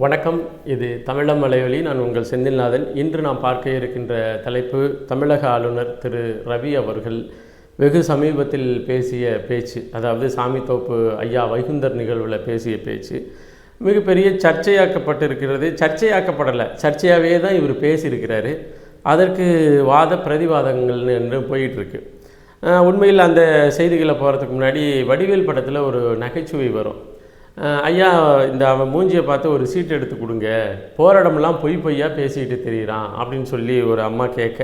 வணக்கம். இது தமிழ மலையொலி. நான் உங்கள் செந்தில்நாதன். இன்று நாம் பார்க்க இருக்கின்ற தலைப்பு தமிழக ஆளுநர் திரு. ரவி அவர்கள் வெகு சமீபத்தில் பேசிய பேச்சு அதாவது சாமித்தோப்பு ஐயா வைகுந்தர் நிகழ்வில் பேசிய பேச்சு மிகப்பெரிய சர்ச்சையாக்கப்பட்டிருக்கிறது. சர்ச்சையாக்கப்படலை. சர்ச்சையாகவே தான் இவர் பேசியிருக்கிறாரு. அதற்கு வாத பிரதிவாதங்கள் என்று போயிட்டுருக்கு. உண்மையில் அந்த செய்திகளை போகிறதுக்கு முன்னாடி வடிவேல் படத்தில் ஒரு நகைச்சுவை வரும். ஐயா இந்த அவன் மூஞ்சியை பார்த்து ஒரு சீட் எடுத்து கொடுங்க. போகிற இடமெல்லாம் பொய் பொய்யா பேசிக்கிட்டு தெரியிறான் அப்படின்னு சொல்லி ஒரு அம்மா கேட்க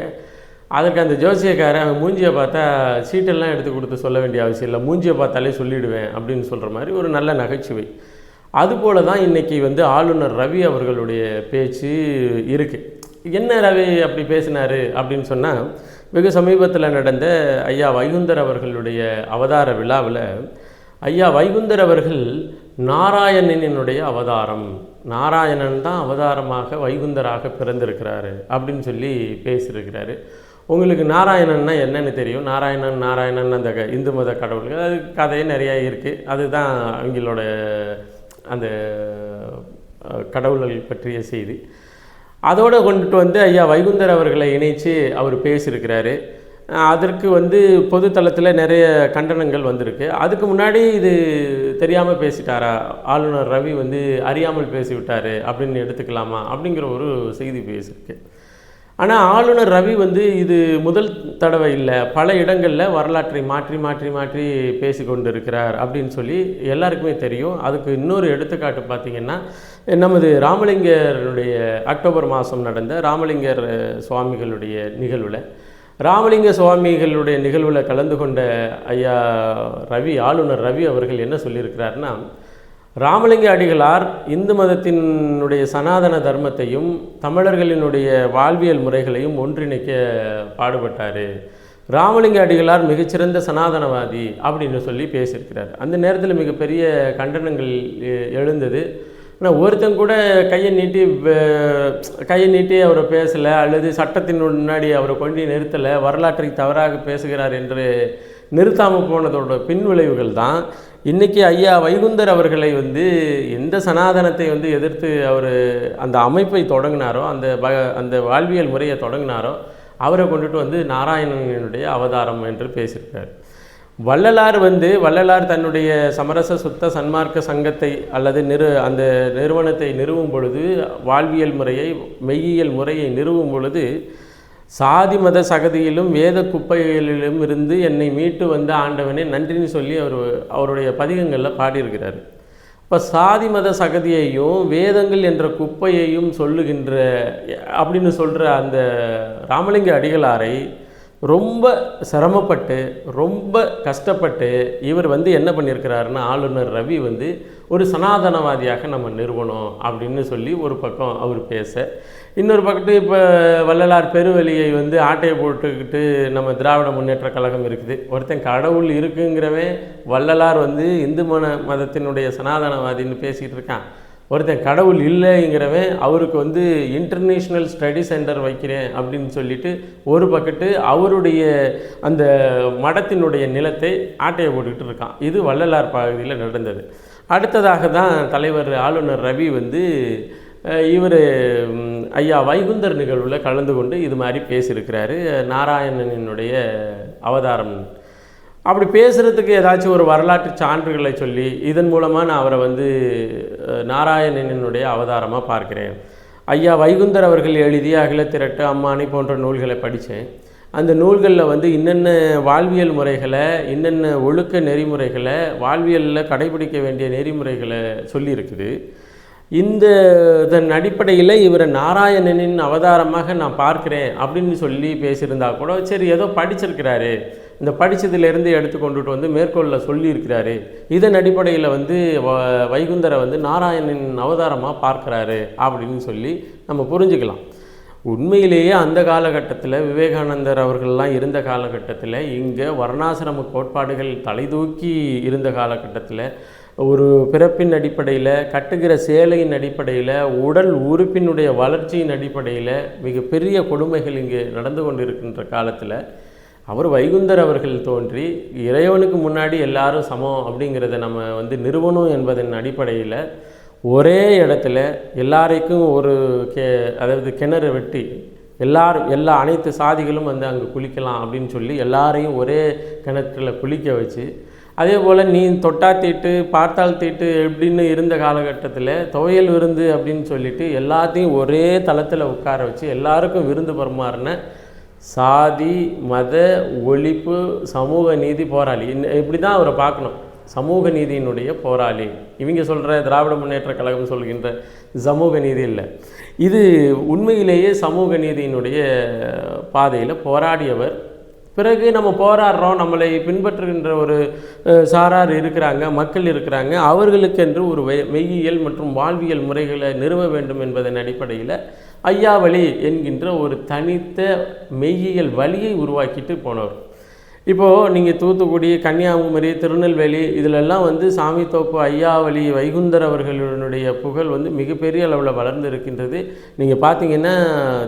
அதற்கு அந்த ஜோசியக்காரன் அவன் மூஞ்சியை பார்த்தா சீட்டெல்லாம் எடுத்து கொடுத்து சொல்ல வேண்டிய அவசியம் இல்லை. மூஞ்சியை பார்த்தாலே சொல்லிவிடுவேன் அப்படின்னு சொல்கிற மாதிரி ஒரு நல்ல நகைச்சுவை. அதுபோல தான் இன்றைக்கி வந்து ஆளுநர் ரவி அவர்களுடைய பேச்சு இருக்குது என்ன ரவி அப்படி பேசினார்? அப்படின்னு சொன்னால் வெகு சமீபத்தில் நடந்த ஐயா வைகுந்தர் அவர்களுடைய அவதார விழாவில் ஐயா வைகுந்தர் அவர்கள் நாராயணனினுடைய அவதாரம். நாராயணன் தான் அவதாரமாக வைகுந்தராக பிறந்திருக்கிறாரு அப்படின்னு சொல்லி பேசியிருக்கிறாரு. உங்களுக்கு நாராயணன்னா என்னன்னு தெரியும். நாராயணன் நாராயணன் அந்த இந்து மத கடவுள்கள் அது கதையே நிறையா இருக்குது அதுதான் அவங்களோட அந்த கடவுள்கள் பற்றிய செய்தி. அதோடு கொண்டுட்டு வந்து ஐயா வைகுந்தர் அவர்களை இணைத்து அவர் பேசியிருக்கிறாரு. அதற்கு வந்து பொதுத்தளத்தில் நிறைய கண்டனங்கள் வந்திருக்கு. அதுக்கு முன்னாடி இது தெரியாமல் பேசிட்டாரா? ஆளுநர் ரவி வந்து அறியாமல் பேசிவிட்டார் அப்படின்னு எடுத்துக்கலாமா? அப்படிங்கிற ஒரு செய்தி பேசியிருக்கு. ஆனால் ஆளுநர் ரவி வந்து இது முதல் தடவை இல்லை பல இடங்களில் வரலாற்றை மாற்றி மாற்றி மாற்றி பேசி கொண்டு இருக்கிறார் அப்படின்னு சொல்லி எல்லாருக்குமே தெரியும். அதுக்கு இன்னொரு எடுத்துக்காட்டு பார்த்திங்கன்னா நமது ராமலிங்கருடைய அக்டோபர் மாதம் நடந்த ராமலிங்கர் சுவாமிகளுடைய நிகழ்வில் ராமலிங்க சுவாமிகளுடைய நிகழ்வில் கலந்து கொண்ட ஐயா ரவி ஆளுநர் ரவி அவர்கள் என்ன சொல்லியிருக்கிறாருன்னா ராமலிங்க அடிகளார் இந்து மதத்தினுடைய சனாதன தர்மத்தையும் தமிழர்களினுடைய வாழ்வியல் முறைகளையும் ஒன்றிணைக்க பாடுபட்டார். ராமலிங்க அடிகளார் மிகச்சிறந்த சனாதனவாதி அப்படின்னு சொல்லி பேசியிருக்கிறார். அந்த நேரத்தில் மிகப்பெரிய கண்டனங்கள் எ- எழுந்தது. ஆனால் ஒருத்தன் கூட கையை நீட்டி கையை நீட்டி அவரை பேசலை அல்லது சட்டத்தின் முன்னாடி அவரை கொண்டு நிறுத்தலை வரலாற்றை தவறாக பேசுகிறார் என்று நிறுத்தாமல் போனதோட பின்விளைவுகள் தான். இன்றைக்கி ஐயா வைகுந்தர் அவர்களை வந்து எந்த சனாதனத்தை வந்து எதிர்த்து அவர் அந்த அமைப்பை தொடங்கினாரோ அந்த ப அந்த வாழ்வியல் முறையை தொடங்கினாரோ அவரை கொண்டுட்டு வந்து நாராயணனுடைய அவதாரம் என்று பேசியிருக்கார். வள்ளலார் வந்து வள்ளலார் தன்னுடைய சமரச சுத்த சன்மார்க்க சங்கத்தை அல்லது நிறு அந்த நிறுவனத்தை நிறுவும் பொழுது வாழ்வியல் முறையை மெய்யியல் முறையை நிறுவும் பொழுது சாதி மத சகதியிலும் வேத குப்பைகளிலும் இருந்து என்னை மீட்டு வந்த ஆண்டவனே நன்றின்னு சொல்லி அவர் அவருடைய பதிகங்களில் பாடியிருக்கிறார். இப்போ சாதி மத சகதியையும் வேதங்கள் என்ற குப்பையையும் சொல்லுகின்ற அப்படின்னு சொல்கிற அந்த ராமலிங்க அடிகளாரை ரொம்ப சிரமப்பட்டு ரொம்ப கஷ்டப்பட்டு இவர் வந்து என்ன பண்ணியிருக்கிறாருன்னா ஆளுநர் ரவி வந்து ஒரு சனாதனவாதியாக நம்ம நிறுவனம் அப்படின்னு சொல்லி ஒரு பக்கம் அவர் பேச. இன்னொரு பக்கத்து இப்போ வள்ளலார் பெருவெளியை வந்து ஆட்டையை போட்டுக்கிட்டு நம்ம திராவிட முன்னேற்ற கழகம் இருக்குது. ஒருத்தன் கடவுள் இருக்குங்கிறவன் வள்ளலார் வந்து இந்து மன மதத்தினுடைய சனாதனவாதின்னு பேசிகிட்டு இருக்கான். ஒருத்தன் கடவுள் இல்லைங்கிறவன் அவருக்கு வந்து இன்டர்நேஷ்னல் ஸ்டடி சென்டர் வைக்கிறேன் அப்படின்னு சொல்லிட்டு ஒரு பக்கத்து அவருடைய அந்த மடத்தினுடைய நிலத்தை ஆட்டையை போட்டுக்கிட்டு இருக்கான். இது வள்ளலார் பகுதியில் நடந்தது. அடுத்ததாக தான் தலைவர் ஆளுநர் ரவி வந்து இவர் ஐயா வைகுந்தர் நிகழ்வில் கலந்து கொண்டு இது மாதிரி பேசியிருக்கிறாரு. நாராயணனினுடைய அவதாரம் அப்படி பேசுகிறதுக்கு ஏதாச்சும் ஒரு வரலாற்று சான்றுகளை சொல்லி இதன் மூலமாக நான் அவரை வந்து நாராயணனினுடைய அவதாரமாக பார்க்கிறேன். ஐயா வைகுந்தர் அவர்கள் எழுதிய அகிலத்திரட்டு அம்மானி போன்ற நூல்களை படித்தேன். அந்த நூல்களில் வந்து இன்னென்ன வாழ்வியல் முறைகளை இன்னென்ன ஒழுக்க நெறிமுறைகளை வாழ்வியலில் கடைபிடிக்க வேண்டிய நெறிமுறைகளை சொல்லியிருக்குது. இந்த இதன் அடிப்படையில் இவரை நாராயணனின் அவதாரமாக நான் பார்க்குறேன் அப்படின்னு சொல்லி பேசியிருந்தா கூட சரி ஏதோ படிச்சிருக்கிறாரு. இந்த படித்ததுலேருந்து எடுத்து கொண்டுட்டு வந்து மேற்கோளில் சொல்லியிருக்கிறாரு. இதன் அடிப்படையில் வந்து வ- வைகுந்தரை வந்து நாராயணனின் அவதாரமாக பார்க்குறாரு அப்படின்னு சொல்லி நம்ம புரிஞ்சுக்கலாம். உண்மையிலேயே அந்த காலகட்டத்தில் விவேகானந்தர் அவர்கள்லாம் இருந்த காலகட்டத்தில் இங்கே வர்ணாசிரம கோட்பாடுகள் தலைதூக்கி இருந்த காலகட்டத்தில் ஒரு பிறப்பின் அடிப்படையில் கட்டுகிற சேலையின் அடிப்படையில் உடல் உறுப்பினுடைய வளர்ச்சியின் அடிப்படையில் மிகப்பெரிய கொடுமைகள் இங்கே நடந்து கொண்டிருக்கின்ற காலத்தில் அவர் வைகுந்தர் அவர்கள் தோன்றி இறைவனுக்கு முன்னாடி எல்லாரும் சமம் அப்படிங்கிறத நம்ம வந்து நிறுவனம் என்பதன் அடிப்படையில் ஒரே இடத்துல எல்லாரைக்கும் ஒரு கே அதாவது கிணறு வெட்டி எல்லாரும் எல்லா அனைத்து சாதிகளும் வந்து அங்கே குளிக்கலாம் அப்படின்னு சொல்லி எல்லாரையும் ஒரே கிணற்றில் குளிக்க வச்சு அதே போல் நீ தொட்டா தீட்டு பார்த்தால் தீட்டு எப்படின்னு இருந்த காலகட்டத்தில் துவையல் விருந்து அப்படின்னு சொல்லிட்டு எல்லாத்தையும் ஒரே தளத்தில் உட்கார வச்சு எல்லாருக்கும் விருந்து பரிமாறின சாதி மத ஒழிப்பு சமூக நீதி போராளி. இப்படி தான் அவரை பார்க்கணும். சமூக நீதியினுடைய போராளி. இவங்க சொல்கிற திராவிட முன்னேற்ற கழகம் சொல்கின்ற சமூக நீதி இல்லை. இது உண்மையிலேயே சமூக நீதியினுடைய பாதையில் போராடியவர் பிறகு நம்ம போராடுறோம் நம்மளை பின்பற்றுகின்ற ஒரு சாரார் இருக்கிறாங்க மக்கள் இருக்கிறாங்க. அவர்களுக்கென்று ஒரு மெய்யியல் மற்றும் வாழ்வியல் முறைகளை நிறுவ வேண்டும் என்பதன் அடிப்படையில் ஐயாவளி என்கின்ற ஒரு தனித்த மெய்யியல் வழியை உருவாக்கிட்டு போனவர். இப்போது நீங்கள் தூத்துக்குடி கன்னியாகுமரி திருநெல்வேலி இதிலெல்லாம் வந்து சாமித்தோப்பு ஐயாவளி வைகுந்தர் அவர்களுடைய புகழ் வந்து மிகப்பெரிய அளவில் வளர்ந்து இருக்கின்றது நீங்கள் பார்த்தீங்கன்னா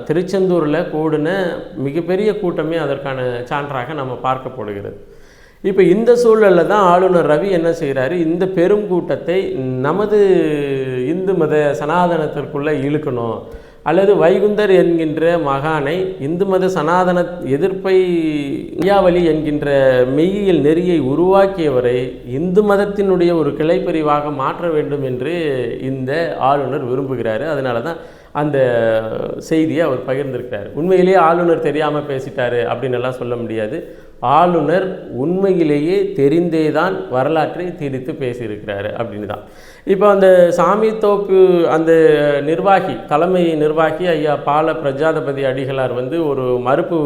திருச்செந்தூரில் கூடின மிகப்பெரிய கூட்டமே அதற்கான சான்றாக நம்ம பார்க்கப்படுகிறது இப்போ இந்த சூழலில் தான் ஆளுநர் ரவி என்ன செய்கிறாரு இந்த பெரும் கூட்டத்தை நமது இந்து மத சனாதனத்திற்குள்ளே இழுக்கணும். அல்லது வைகுந்தர் என்கின்ற மகானை இந்து மத சனாதன எதிர்ப்பை இந்தியாவளி என்கின்ற மெய்யியல் நெறியை உருவாக்கியவரை இந்து மதத்தினுடைய ஒரு கிளைப்பிரிவாக மாற்ற வேண்டும் என்று இந்த ஆளுநர் விரும்புகிறாரு. அதனால தான் அந்த செய்தியை அவர் பகிர்ந்திருக்கிறார். உண்மையிலேயே ஆளுநர் தெரியாமல் பேசிட்டாரு அப்படின்னு எல்லாம் சொல்ல முடியாது. ஆளுநர் உண்மையிலேயே தெரிந்தே தான் வரலாற்றை திரித்து பேசியிருக்கிறாரு அப்படின்னு தான் இப்போ அந்த சாமித்தோப்பு அந்த நிர்வாகி தலைமை நிர்வாகி ஐயா பால பிரஜாதபதி அடிகளார் வந்து ஒரு மறுப்பு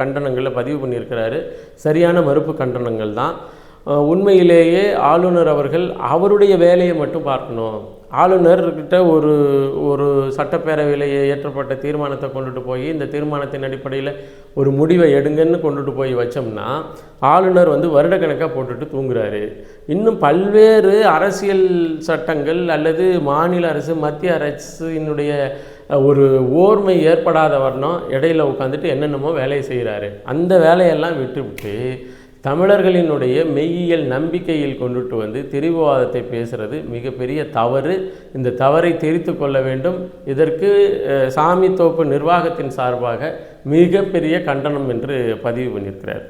கண்டனங்களை பதிவு பண்ணியிருக்கிறாரு. சரியான மறுப்பு கண்டனங்கள் தான். உண்மையிலேயே ஆளுநர் அவர்கள் அவருடைய வேலையை மட்டும் பார்க்கணும். ஆளுநர்கிட்ட ஒரு ஒரு சட்டப்பேரவையில் ஏற்றப்பட்ட தீர்மானத்தை கொண்டுட்டு போய் இந்த தீர்மானத்தின் அடிப்படையில் ஒரு முடிவை எடுங்கன்னு கொண்டுட்டு போய் வச்சோம்னா ஆளுநர் வந்து வருடக்கணக்காக போட்டுட்டு தூங்குறாரு. இன்னும் பல்வேறு அரசியல் சட்டங்கள் அல்லது மாநில அரசு மத்திய அரசினுடைய ஒரு ஓர்மை ஏற்படாத வரணும் இடையில உட்காந்துட்டு என்னென்னமோ வேலையை செய்கிறாரு அந்த வேலையெல்லாம் விட்டுவிட்டு தமிழர்களினுடைய மெய்யியல் நம்பிக்கையில் கொண்டுட்டு வந்து திரிபுவாதத்தை பேசுறது மிகப்பெரிய தவறு. இந்த தவறை தெரித்து கொள்ள வேண்டும். இதற்கு சாமி தோப்பு நிர்வாகத்தின் சார்பாக மிகப்பெரிய கண்டனம் என்று பதிவு பண்ணியிருக்கிறார்.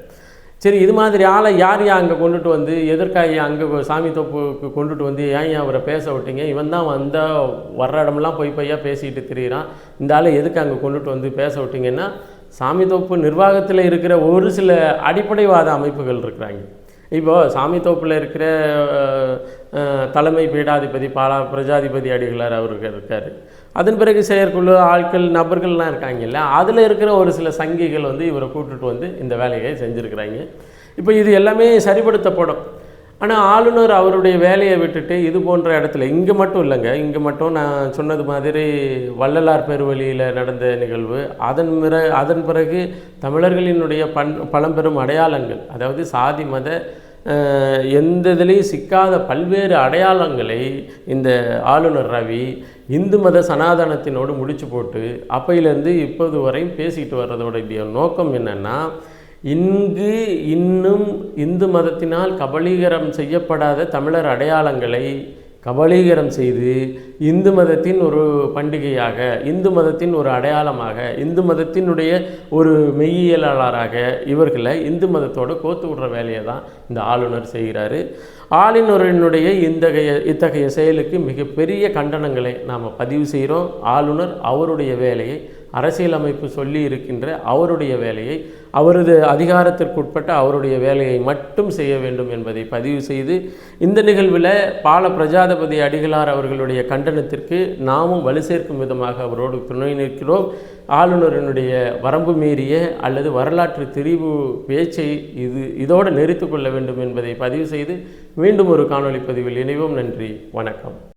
சரி இது மாதிரி ஆளை யார் யா அங்கே கொண்டுட்டு வந்து எதற்காக அங்கே சாமி தொப்புக்கு கொண்டுட்டு வந்து ஏன் ஏன் அவரை பேச விட்டீங்க? இவன் தான் வந்தால் வர்ற இடமெல்லாம் பொய் பையாக பேசிக்கிட்டு திரியிறான். இந்த ஆளை எதுக்கு அங்கே கொண்டுட்டு வந்து பேச விட்டீங்கன்னா சாமி தோப்பு நிர்வாகத்தில் இருக்கிற ஒரு சில அடிப்படைவாத அமைப்புகள் இருக்கிறாங்க. இப்போது சாமித்தோப்பில் இருக்கிற தலைமை பீடாதிபதி பாலா பிரஜாதிபதி அடிகளார் அவர்கள் இருக்கார். அதன் பிறகு செயற்குழு ஆட்கள் நபர்கள்லாம் இருக்காங்கல்ல அதில் இருக்கிற ஒரு சில சங்கிகள் வந்து இவரை கூட்டுட்டு வந்து இந்த வேலையை செஞ்சுருக்கிறாங்க. இப்போ இது எல்லாமே சரிப்படுத்தப்படும். ஆனால் ஆளுநர் அவருடைய வேலையை விட்டுட்டு இது போன்ற இடத்துல இங்கே மட்டும் இல்லைங்க இங்கே மட்டும் நான் சொன்னது மாதிரி வள்ளலார் பெருவழியில் நடந்த நிகழ்வு அதன் பிற அதன் பிறகு தமிழர்களினுடைய பண் பழம்பெரும் அடையாளங்கள் அதாவது சாதி மத எந்த இதுலேயும் சிக்காத பல்வேறு அடையாளங்களை இந்த ஆளுநர் ரவி இந்து மத சனாதனத்தினோடு முடிச்சு போட்டு அப்பையிலேருந்து இப்போது வரையும் பேசிக்கிட்டு வர்றதோடைய நோக்கம் என்னென்னா இங்கு இன்னும் இந்து மதத்தினால் கபலீகரம் செய்யப்படாத தமிழர் அடையாளங்களை கபலீகரம் செய்து இந்து மதத்தின் ஒரு பண்டிகையாக இந்து மதத்தின் ஒரு அடையாளமாக இந்து மதத்தினுடைய ஒரு மெய்யியலாளராக இவர்களை இந்து மதத்தோடு கோத்து விடுற வேலையை தான் இந்த ஆளுநர் செய்கிறாரு. ஆளுநரினுடைய இந்தகைய இத்தகைய செயலுக்கு மிகப்பெரிய கண்டனங்களை நாம் பதிவு செய்கிறோம். ஆளுநர் அவருடைய வேலையை அரசியலமைப்பு சொல்லி இருக்கின்ற அவருடைய வேலையை அவரது அதிகாரத்திற்குட்பட்ட அவருடைய வேலையை மட்டும் செய்ய வேண்டும் என்பதை பதிவு செய்து இந்த நிகழ்வில் பால பிரஜாதபதி அடிகளார் அவர்களுடைய கண்டனத்திற்கு நாமும் வலு சேர்க்கும் விதமாக அவரோடு துணை நிற்கிறோம். ஆளுநரினுடைய வரம்பு மீறிய அல்லது வரலாற்று திரிவு பேச்சை இது இதோடு நிறுத்து கொள்ள வேண்டும் என்பதை பதிவு செய்து மீண்டும் ஒரு காணொலி பதிவில் இணைவோம். நன்றி வணக்கம்.